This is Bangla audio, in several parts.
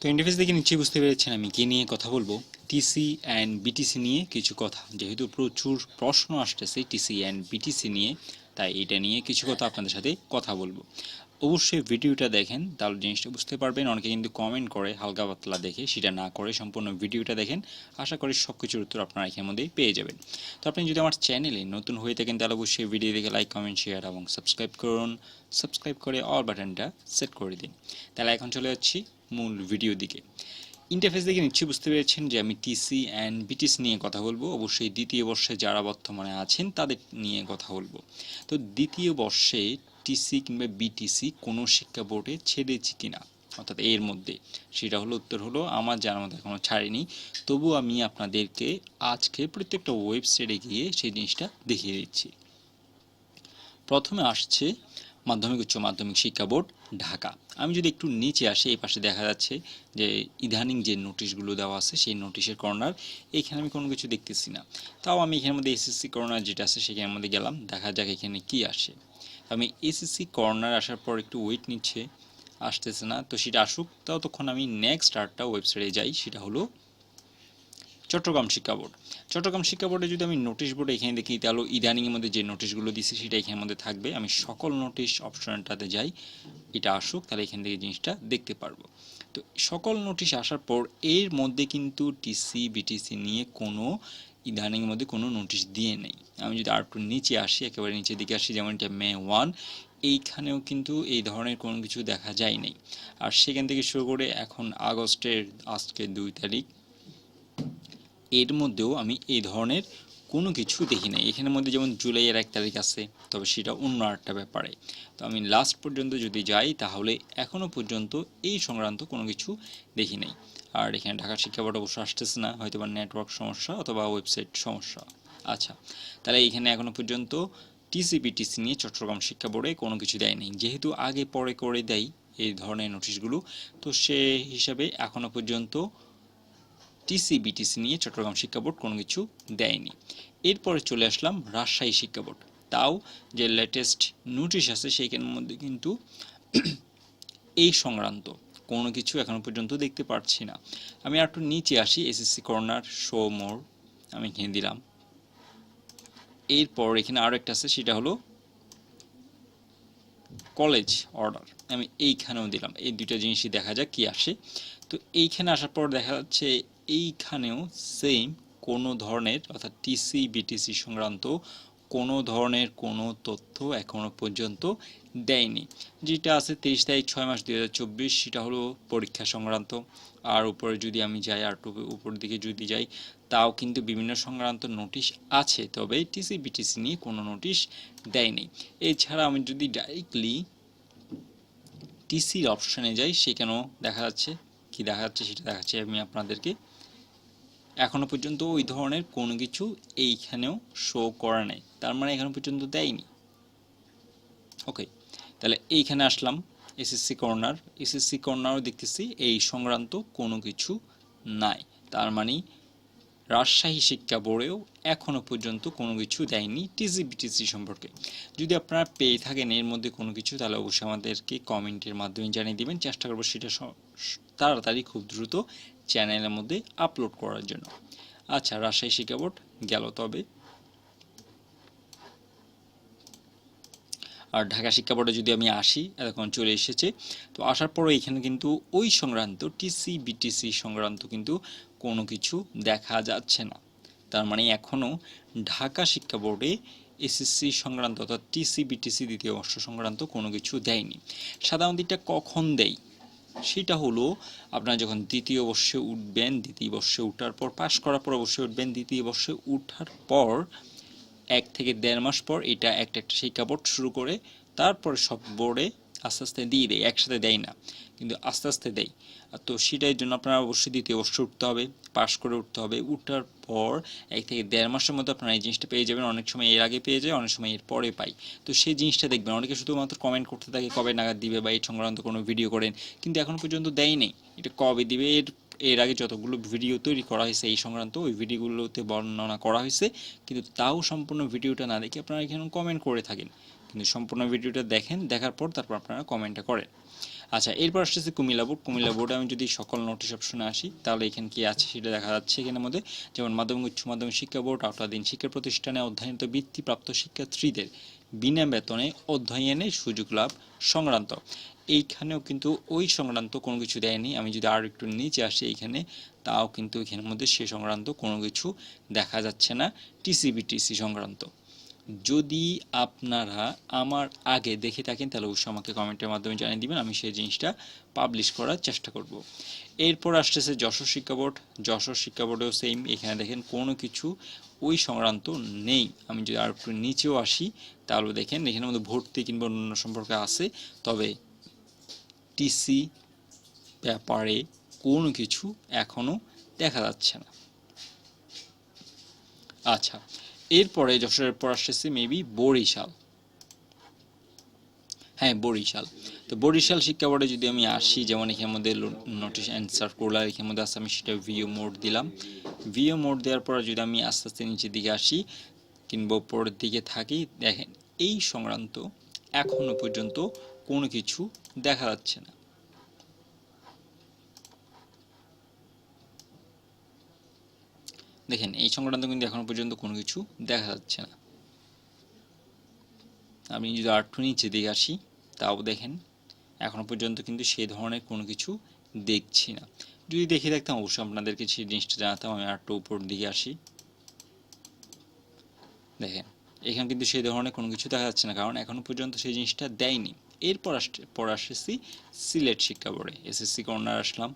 তো ইন্টারফেস দেখে নিশ্চয়ই বুঝতে পেরেছেন আমি কি নিয়ে কথা বলব। টিসি অ্যান্ড বিটিসি নিয়ে কিছু কথা। যেহেতু প্রচুর প্রশ্ন আসতেছে টিসি অ্যান্ড বিটিসি নিয়ে, তাই এটা নিয়ে কিছু কথা আপনাদের সাথে কথা বলব। অবশ্যই ভিডিওটা দেখেন, তাহলে জিনিসটা বুঝতে পারবেন। অনেকে কিন্তু কমেন্ট করে, হালকা পাতলা দেখে, সেটা না করে সম্পূর্ণ ভিডিওটা দেখেন। আশা করি সব কিছুর উত্তর আপনারা এখানের মধ্যেই পেয়ে যাবেন। তো আপনি যদি আমার চ্যানেলে নতুন হয়ে থাকেন, তাহলে অবশ্যই ভিডিও দেখে লাইক কমেন্ট শেয়ার এবং সাবস্ক্রাইব করুন। সাবস্ক্রাইব করে অল বাটনটা সেট করে দিন। তাহলে এখন চলে যাচ্ছি মূল ভিডিও দিকে। ইন্টারফেস দেখে নিশ্চয়ই বুঝতে পেরেছেন যে আমি টিসি অ্যান্ড বিটিস নিয়ে কথা বলব। অবশ্যই দ্বিতীয় বর্ষে যারা বর্তমানে আছেন, তাদের নিয়ে কথা বলব। তো দ্বিতীয় বর্ষে টিসি কিংবা বিটিসি কোনো শিক্ষা বোর্ডে ছেড়েছি কিনা, অর্থাৎ এর মধ্যে, সেটা হলো উত্তর হলো, আমার জানার মধ্যে এখনও ছাড়েনি। তবু আমি আপনাদেরকে আজকে প্রত্যেকটা ওয়েবসাইটে গিয়ে সেই জিনিসটা দেখিয়ে দিচ্ছি। প্রথমে আসছে মাধ্যমিক, উচ্চ মাধ্যমিক শিক্ষা বোর্ড। ঢাকা। আমি যদি একটু নিচে আসি, এই পাশে দেখা যাচ্ছে যে ইদানিং যে নোটিশগুলো দেওয়া আছে, সেই নোটিশের কর্নার এইখানে আমি কোনো কিছু দেখতেছি না। তাও আমি এখানের মধ্যে এসএসসি কর্নার যেটা আছে, সেখানের মধ্যে গেলাম, দেখা যাক এখানে কি আসে। আমি এসএসসি কর্নার আসার পর একটু ওয়েট নিচ্ছে, আসতেছে না। তো সেটা আসুক, ততক্ষণ আমি নেক্সট আরটা ওয়েবসাইটে যাই, সেটা হলো চট্টগ্রাম শিক্ষা বোর্ড। চট্টগ্রাম শিক্ষা বোর্ডে যদি আমি নোটিশ বোর্ডে এখানে দেখি, তাহলে ইদানিংয়ের মধ্যে যে নোটিশগুলো দিচ্ছে সেটা এখানের মধ্যে থাকবে। আমি সকল নোটিশ অপশনটাতে যাই, এটা আসুক, তাহলে এখান থেকে জিনিসটা দেখতে পারব। তো সকল নোটিশ আসার পর, এর মধ্যে কিন্তু টিসি বিটিসি নিয়ে কোনো ইদানিংয়ের মধ্যে কোনো নোটিশ দিয়ে নেই। আমি যদি আর একটু নিচে আসি, একেবারে নিচের দিকে আসি, যেমন এটা মে ওয়ান এইখানেও কিন্তু এই ধরনের কোনো কিছু দেখা যায় নাই। আর সেখান থেকে শুরু করে এখন আগস্টের আজকে দুই তারিখ এর মধ্যেও আমি এই ধরনের কোনো কিছু দেখি নাই। এখানের মধ্যে যেমন জুলাইয়ের এক তারিখ আছে, তবে সেটা অন্য একটা ব্যাপারে। তো আমি লাস্ট পর্যন্ত যদি যাই, তাহলে এখনও পর্যন্ত এই সংক্রান্ত কোনো কিছু দেখি নাই। আর এখানে ঢাকা শিক্ষা বোর্ড অবশ্য আসতেছে না, হয়তো বা নেটওয়ার্ক সমস্যা অথবা ওয়েবসাইট সমস্যা। আচ্ছা তাহলে এখানে এখনও পর্যন্ত টিসিপিটিসি নিয়ে চট্টগ্রাম শিক্ষা বোর্ডে কোনো কিছু দেয় নাই। যেহেতু আগে পরে করে দেয় এই ধরনের নোটিশগুলো তো সে হিসাবে এখনও পর্যন্ত টিসি বিটিসি নিয়ে চট্টগ্রাম শিক্ষা বোর্ড কোনো কিছু দেয়নি। এরপরে চলে আসলাম রাজশাহী শিক্ষা বোর্ড তাও যে লেটেস্ট নোটিশ আছে সেইখানের মধ্যে কিন্তু এই সংক্রান্ত কোনো কিছু এখনও পর্যন্ত দেখতে পারছি না। আমি একটু নিচে আসি এসএসসি কর্নার শো মোর আমি এখানে দিলাম। এরপর এখানে আরও একটা আছে, সেটা হলো কলেজ অর্ডার আমি এইখানেও দিলাম। এই দুইটা জিনিসই দেখা যাক কি আসে। তো এইখানে আসার পর দেখা যাচ্ছে এইখানেও সেম কোনো ধরনের, অর্থাৎ টিসি বিটিসি সংক্রান্ত কোনো ধরনের কোনো তথ্য এখনও পর্যন্ত দেয়নি। যেটা আছে তেইশ তারিখ ছয় মাস দুই হাজার চব্বিশ, সেটা হলো পরীক্ষা সংক্রান্ত। আর উপরে যদি আমি যাই, আর উপর দিকে যদি যাই, তাও কিন্তু বিভিন্ন সংক্রান্ত নোটিশ আছে, তবে টিসি বিটিসি নিয়ে কোনো নোটিশ দেয়নি। এছাড়া আমি যদি ডাইরেক্টলি টিসির অপশানে যাই, সেখানেও দেখা যাচ্ছে কি দেখা যাচ্ছে সেটা দেখাচ্ছি আমি আপনাদেরকে। এখনও পর্যন্ত ওই ধরনের কোনো কিছু এইখানেও শো করা নেই। তার মানে এখনও পর্যন্ত দেয়নি। ওকে তাহলে এইখানে আসলাম এসএসসি কর্নার এসএসসি কর্নারও দেখতেছি, এই সংক্রান্ত কোনো কিছু নাই। তার মানে রাজশাহী শিক্ষা বোর্ডেও এখনও পর্যন্ত কোনো কিছু দেয়নি টিসি বিটিসি সম্পর্কে। যদি আপনারা পেয়ে থাকেন এর মধ্যে কোনো কিছু, তাহলে অবশ্যই আমাদেরকে কমেন্টের মাধ্যমে জানিয়ে দেবেন। চেষ্টা করব সেটা তাড়াতাড়ি খুব দ্রুত চ্যানেলের মধ্যে আপলোড করার জন্য। আচ্ছা রাজশাহী শিক্ষা বোর্ড গেল তবে। আর ঢাকা শিক্ষা বোর্ডে যদি আমি আসি এখন চলে এসেছে, তো আসার পরে এখানে কিন্তু ওই সংক্রান্ত টিসি বিটিসি সংক্রান্ত কিন্তু কোনো কিছু দেখা যাচ্ছে না। তার মানে এখনও ঢাকা শিক্ষা বোর্ডে এসএসসি সংক্রান্ত অর্থাৎ টিসি বিটিসি দ্বিতীয় বর্ষ সংক্রান্ত কোনো কিছু দেয়নি। সাধারণত এটা কখন দেয়? সেটা হলো আপনারা যখন দ্বিতীয় বর্ষে উঠবেন, দ্বিতীয় বর্ষে উঠার পর, পাশ করার পর অবশ্যই উঠবেন, দ্বিতীয় বর্ষে উঠার পর এক থেকে দেড় মাস পর এটা একটা একটা শিক্ষা বোর্ড শুরু করে তারপরে সব বোর্ডে আস্তে আস্তে দিয়ে দেয়, একসাথে দেয় না, কিন্তু আস্তে আস্তে দেয়। তো সেটার জন্য আপনারা অবশ্যই দ্বিতীয় অবশ্যই উঠতে হবে, পাশ করে উঠতে হবে। উঠার পর এক থেকে দেড় মাসের মধ্যে আপনারা এই জিনিসটা পেয়ে যাবেন, অনেক সময় এর আগে পেয়ে যায়, অনেক সময় এর পরে পাই। তো সেই জিনিসটা দেখবেন, অনেকে শুধুমাত্র কমেন্ট করতে থাকে, কবে নাগাদ দিবে বা এই সংক্রান্ত কোনো ভিডিও করেন, কিন্তু এখন পর্যন্ত দেয়নি। এটা কবে দিবে, এর এর আগে যতগুলো ভিডিও তৈরি করা হয়েছে এই সংক্রান্ত, ওই ভিডিওগুলোতে বর্ণনা করা হয়েছে। কিন্তু তাও সম্পূর্ণ ভিডিওটা না দেখে আপনারা এখানে কমেন্ট করে থাকেন। কিন্তু সম্পূর্ণ ভিডিওটা দেখেন, দেখার পর তারপর আপনারা কমেন্টটা করেন। আচ্ছা এরপর আসতেছে কুমিল্লা বোর্ড। কুমিল্লা বোর্ডে আমি যদি সকল নোটিশ অপশনে আসি, তাহলে এখানে কি আছে সেটা দেখা যাচ্ছে এখানের মধ্যে। যেমন মাধ্যমিক, উচ্চ মাধ্যমিক শিক্ষা বোর্ড, আওতাধীন শিক্ষা প্রতিষ্ঠানে অধ্যয়নিত বৃত্তিপ্রাপ্ত শিক্ষার্থীদের বিনা বেতনে অধ্যয়নের সুযোগ লাভ সংক্রান্ত। এইখানেও কিন্তু ওই সংক্রান্ত কোনো কিছু দেয়নি। আমি যদি আর একটু নিচে আসি এইখানে তাও কিন্তু এখানের মধ্যে সে সংক্রান্ত কোনো কিছু দেখা যাচ্ছে না টিসিবিটিসি সংক্রান্ত। যদি আপনারা আমার আগে দেখে থাকেন, তাহলে অবশ্যই আমাকে কমেন্টের মাধ্যমে জানিয়ে দিবেন, আমি সেই জিনিসটা পাবলিশ করার চেষ্টা করব। এরপর আসতেছে যশোর শিক্ষা বোর্ড। যশোর শিক্ষা বোর্ডেও সেম এখানে দেখেন কোনো কিছু ওই সংক্রান্ত নেই। আমি যদি আর একটু নিচেও আসি, তাহলে দেখেন এখানের মধ্যে ভর্তি কিংবা অন্যান্য সম্পর্কে আছে, তবে টিসি ব্যাপারে কোনো কিছু এখনও দেখা যাচ্ছে না। আচ্ছা এরপরে যশোরের পর আসতেছে মেবি বরিশাল। হ্যাঁ বরিশাল। তো বরিশাল শিক্ষা বোর্ডে যদি আমি আসি, যেমন এখানের মধ্যে নোটিশ অ্যান্সার করলাম এখানের মধ্যে আছে, আমি সেটা ভিও মোড দিলাম। ভিও মোড দেওয়ার পর যদি আমি আস্তে আস্তে নিচের দিকে আসি, কিংবা উপরের দিকে থাকি, দেখেন এই সংক্রান্ত এখনও পর্যন্ত কোনো কিছু দেখা যাচ্ছে না। দেখেন, এই সংক্রান্ত কিন্তু এখনও পর্যন্ত কোনো কিছু দেখা যাচ্ছে না। আমি যদি আরেকটু নিচে দিকে আসি, তাও দেখেন, এখনও পর্যন্ত কিন্তু সেই ধরনের কোনো কিছু দেখছি না। যদি দেখে থাকতাম, অবশ্যই আপনাদেরকে সেই জিনিসটা জানাতাম, আমি আরেকটু উপর দিকে আসি। দেখেন, এখানে কিন্তু সেই ধরনের কোনো কিছু দেখা যাচ্ছে না, কারণ এখনও পর্যন্ত সেই জিনিসটা দেয়নি। এরপর আসতে পর আসতেছি সিলেট শিক্ষা বোর্ডে, এসএসসি কর্নার আসলাম।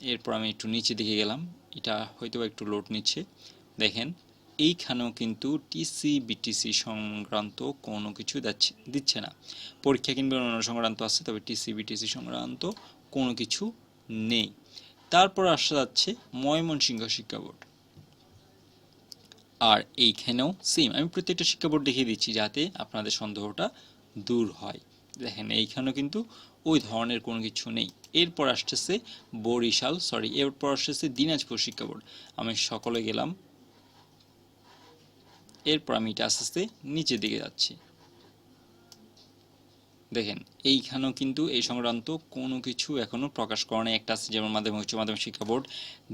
এরপর আমি একটু নিচে দিকে গেলাম। এটা হয়তো একটু লোড নিচ্ছে। দেখেন, এইখানেও কিন্তু টিসি বিটিসি সংক্রান্ত কোনো কিছু দিচ্ছে না। পরীক্ষা কিংবা অন্যান্য সংক্রান্ত আছে, তবে টিসি বিটিসি সংক্রান্ত কোনো কিছু নেই। তারপর আসা যাচ্ছে ময়মনসিংহ শিক্ষা বোর্ড। আর এইখানেও সেম আমি প্রত্যেকটা শিক্ষা বোর্ড দেখিয়ে দিচ্ছি যাতে আপনাদের সন্দেহটা দূর হয়। দেখেন, এইখানেও কিন্তু ওই ধরনের কোনো কিছু নেই। এরপর আসতেছে বরিশাল সরি এরপর আসতেছে দিনাজপুর শিক্ষা বোর্ড। আমি সকলে গেলাম। এরপর আমি এটা আস্তে আস্তে নিচের দিকে যাচ্ছি। দেখেন, এইখানেও কিন্তু এই সংক্রান্ত কোনো কিছু এখনও প্রকাশ করে নাই। একটা আছে যেমন মাধ্যমিক, উচ্চ মাধ্যমিক শিক্ষা বোর্ড।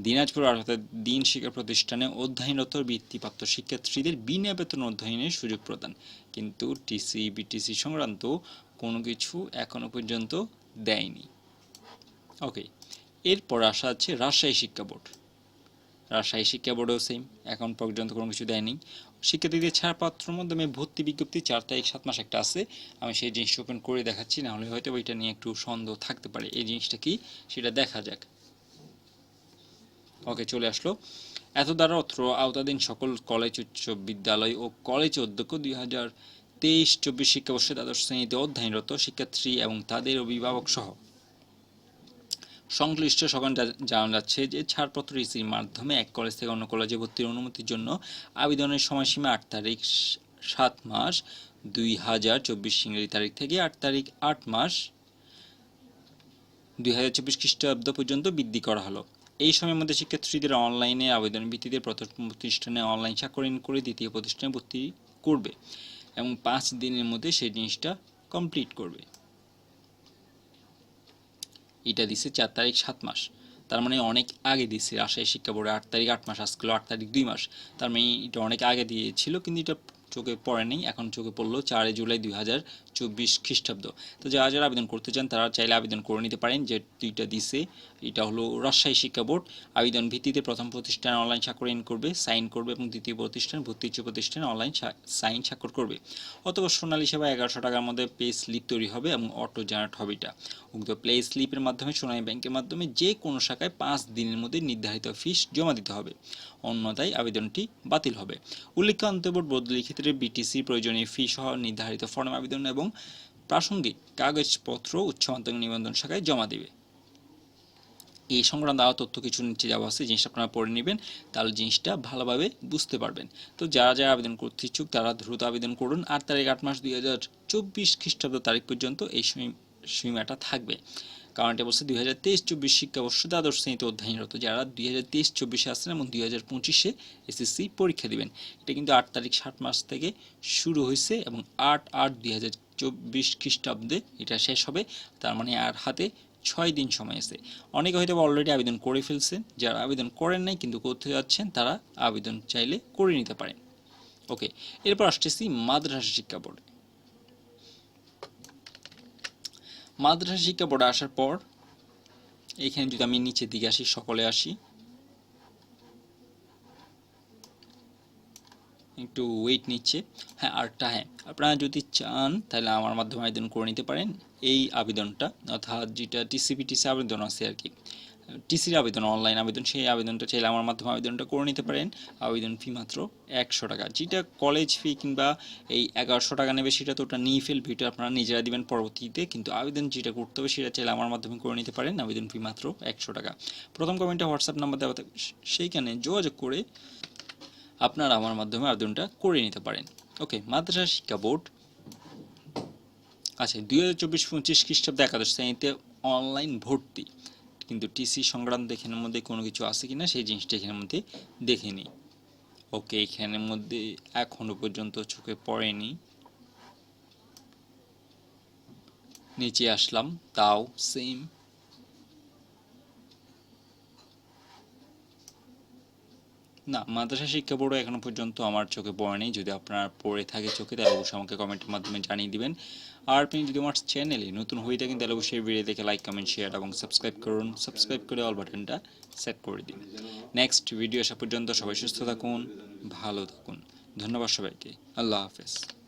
দিনাজপুর অর্থাৎ দিন শিক্ষা প্রতিষ্ঠানে অধ্যয়নরত বৃত্তিপ্রাপ্ত শিক্ষার্থীদের বিনা বেতন অধ্যয়নের সুযোগ প্রদান। কিন্তু টিসি, বিটিসি সংক্রান্ত কোনো কিছু এখনও পর্যন্ত দেয়নি। ওকে, এরপর আসা আছে রাজশাহী শিক্ষা বোর্ড। রাজশাহী শিক্ষা বোর্ডেও সেম এখন পর্যন্ত কোনো কিছু দেয়নি। শিক্ষার্থীদের ছাড়পত্রের মাধ্যমে ভর্তি বিজ্ঞপ্তি, চার তারিখ, সাত মাস একটা আছে। আমি সেই জিনিসটা ওপেন করে দেখাচ্ছি না হলে হয়তো ওইটা নিয়ে একটু সন্দেহ থাকতে পারে। এই জিনিসটা কি? সেটা দেখা যাক। ওকে চলে আসলো। এত দ্বারা অত্র আওতাধীন সকল কলেজ, উচ্চ বিদ্যালয় ও কলেজ অধ্যক্ষ দুই হাজার তেইশ চব্বিশ শিক্ষাবর্ষে দ্বাদশ শ্রেণীতে অধ্যয়নরত শিক্ষার্থী এবং তাদের অভিভাবক সহ সংশ্লিষ্ট সকল জা- জানানো যাচ্ছে যে ছাড়পত্র রিসির মাধ্যমে এক কলেজ থেকে অন্য কলেজে ভর্তির অনুমতির জন্য আবেদনের সময়সীমা আট তারিখ সাত মাস, দুই হাজার চব্বিশ ইংরেজি তারিখ থেকে আট তারিখ আট মাস, দুই হাজার চব্বিশ খ্রিস্টাব্দ পর্যন্ত বৃদ্ধি করা হলো। এই সময়ের মধ্যে শিক্ষার্থীদের অনলাইনে আবেদন ভিত্তিতে প্রথম প্রতিষ্ঠানে অনলাইন স্বাক্ষরিন করে দ্বিতীয় প্রতিষ্ঠানে ভর্তি করবে এবং পাঁচ দিনের মধ্যে সেই জিনিসটা কমপ্লিট করবে। এটা দিছে চার তারিখ সাত মাস। তার মানে অনেক আগে দিচ্ছে রাজশাহী শিক্ষা বোর্ডে আট তারিখ, আট মাস, আজকে আট তারিখ দুই মাস। তার মানে এটা অনেক আগে দিয়েছিল, কিন্তু এটা চোখে পড়ে নেই, এখন চোখে পড়ল চারই জুলাই দুই হাজার চব্বিশ খ্রিস্টাব্দ। তো যারা যারা আবেদন করতে চান, তারা চাইলে আবেদন করে নিতে পারেন। যে দুইটা দিছে, এটা হলো রাজশাহী শিক্ষা বোর্ড। আবেদন ভিত্তিতে প্রথম প্রতিষ্ঠান অনলাইন স্বাক্ষরিন করবে, সাইন করবে এবং দ্বিতীয় প্রতিষ্ঠান ভর্তি প্রতিষ্ঠানে অনলাইন সাইন স্বাক্ষর করবে। অথবা সোনালী সেবা এগারোশো টাকার মধ্যে পে স্লিপ তৈরি হবে এবং অটো জেনারেট হবে এটা। উক্ত প্লে স্লিপের মাধ্যমে সোনালী ব্যাংকের মাধ্যমে যে কোনো শাখায় পাঁচ দিনের মধ্যে নির্ধারিত ফিস জমা দিতে হবে। অন্যথায় আবেদনটি বাতিল হবে। উল্লেখ্য অন্তর্বোর্ড বদলি ক্ষেত্রে বিটিসি প্রয়োজনীয় ফি সহ নির্ধারিত ফর্ম আবেদন এবং প্রাসঙ্গিক কাগজপত্র উচ্চ মাধ্যমিক নিবন্ধন শাখায় জমা দিবে। এই সংক্রান্ত আরও তথ্য কিছু নিচে যাওয়া আছে, জিনিসটা আপনারা পড়ে নেবেন, তাহলে জিনিসটা ভালোভাবে বুঝতে পারবেন। তো যারা যারা আবেদন করতে ইচ্ছুক, তারা দ্রুত আবেদন করুন। আট তারিখ আট মাস দুই হাজার চব্বিশ খ্রিস্টাব্দ তারিখ পর্যন্ত এই সীম- সীমাটা থাকবে। কারণ এটা বলছে দুই হাজার তেইশ চব্বিশ শিক্ষাবর্ষ দ্বাদশ শ্রেণীতে অধ্যয়নরত। যারা দুই হাজার তেইশ চব্বিশে আসছেন এবং দুই হাজার পঁচিশে এসএসসি পরীক্ষা দিবেন, এটা কিন্তু আট তারিখ ষাট মাস থেকে শুরু হয়েছে এবং আট আট দুই হাজার চব্বিশ খ্রিস্টাব্দে এটা শেষ হবে। তার মানে আর হাতে ছয় দিন সময় আছে। অনেকে হয়তো অলরেডি আবেদন করে ফেলছেন যারা আবেদন করেন নাই কিন্তু করতে যাচ্ছেন, তারা আবেদন চাইলে করে নিতে পারেন। ওকে এরপর আসতেছি মাদ্রাসা শিক্ষা বোর্ডে। মাদ্রাসা শিক্ষা বোর্ডে আসার পর, এখানে যদি আমি নিচের দিকে আসি, সকলে আসি। একটু ওয়েট নিচ্ছে। হ্যাঁ আরটা হ্যাঁ। আপনারা যদি চান, তাহলে আমার মাধ্যমে আবেদন করে নিতে পারেন। এই আবেদনটা, অর্থাৎ যেটা টিসিপি টিসি আবেদন আছে আর কি টিসির আবেদন অনলাইন আবেদন, সেই আবেদনটা চাইলে আমার মাধ্যমে আবেদনটা করে নিতে পারেন। আবেদন ফি মাত্র একশো টাকা। যেটা কলেজ ফি কিংবা এই এগারোশো টাকা নেবে, সেটা তো ওটা নিয়ে ফেলবে, এটা আপনারা নিজেরা দিবেন পরবর্তীতে। কিন্তু আবেদন যেটা করতে হবে, সেটা চাইলে আমার মাধ্যমে করে নিতে পারেন। আবেদন ফি মাত্র একশো টাকা। প্রথম কমেন্টে হোয়াটসঅ্যাপ নাম্বার দেওয়া থাকবে। সেইখানে যোগাযোগ করে আপনারা আমার মাধ্যমে আবেদনটা করে নিতে পারেন। ওকে, মাদ্রাসা শিক্ষা বোর্ড। আচ্ছা দুই হাজার চব্বিশ পঁচিশ খ্রিস্টাব্দে একাদশ শ্রেণীতে অনলাইন ভর্তি। কিন্তু টিসি সংক্রান্ত এখানের মধ্যে কোনো কিছু আছে কিনা সেই জিনিসটা এখানের মধ্যে দেখে নিই। ওকে, এখানের মধ্যে এখনও পর্যন্ত চোখে পড়েনি। নিচে আসলাম, তাও সেম না, মাদ্রাসা শিক্ষা বোর্ডও এখনও পর্যন্ত আমার চোখে পড়েনি। যদি আপনার পড়ে থাকে চোখে, তাহলে অবশ্যই আমাকে কমেন্টের মাধ্যমে জানিয়ে দিবেন। আর আপনি যদি আমার চ্যানেলে নতুন হয়ে থাকেন, তাহলে অবশ্যই ভিডিও দেখে লাইক কমেন্ট শেয়ার এবং সাবস্ক্রাইব করুন। সাবস্ক্রাইব করে অল বাটনটা সেট করে দিন। নেক্সট ভিডিও আসা পর্যন্ত সবাই সুস্থ থাকুন, ভালো থাকুন। ধন্যবাদ সবাইকে। আল্লাহ হাফেজ।